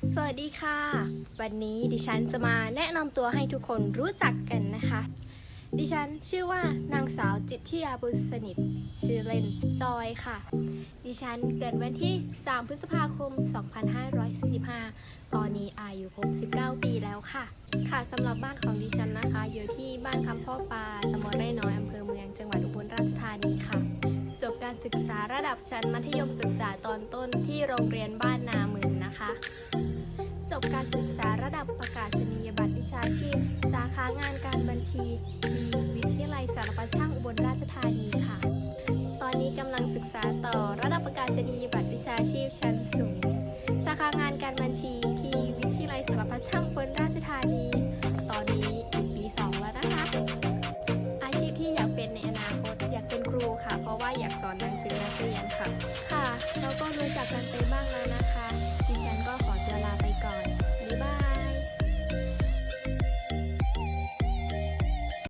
สวัสดีค่ะ วันนี้ดิฉันจะมาแนะนำตัวให้ทุกคนรู้จักกันนะคะ ดิฉันชื่อว่านางสาวจิตทิยาบุญสนิท ชื่อเล่นจอยค่ะ ดิฉันเกิดวันที่ 3 พฤษภาคม 2545 ตอนนี้อายุครบ19 ปีแล้วค่ะ ค่ะสำหรับบ้านของดิฉันนะคะ อยู่ที่บ้านคำพ่อปลาตำบลไร่น้อยอำเภอเมืองจังหวัดอุบลราชธานีค่ะ จบการศึกษาระดับชั้นมัธยมศึกษาตอนต้นที่โรงเรียนบ้าน บการศึกษาระดับประกาศนียบัตรวิชาชีพ สาขางานการบัญชีดีวิทยาลัยสารพัดช่างอุบลราชธานีค่ะ ตอนนี้กำลังศึกษาต่อระดับประกาศนียบัตรวิชาชีพชั้นสูง สาขางานการบัญชีที่วิทยาลัยสารพัดช่างอุบลราชธานี ตอนนี้ปีสองแล้วนะคะ อาชีพที่อยากเป็นในอนาคตอยากเป็นครูค่ะ เพราะว่าอยากสอนหนังสือนักเรียนค่ะ ค่ะ เราก็รู้จักกัน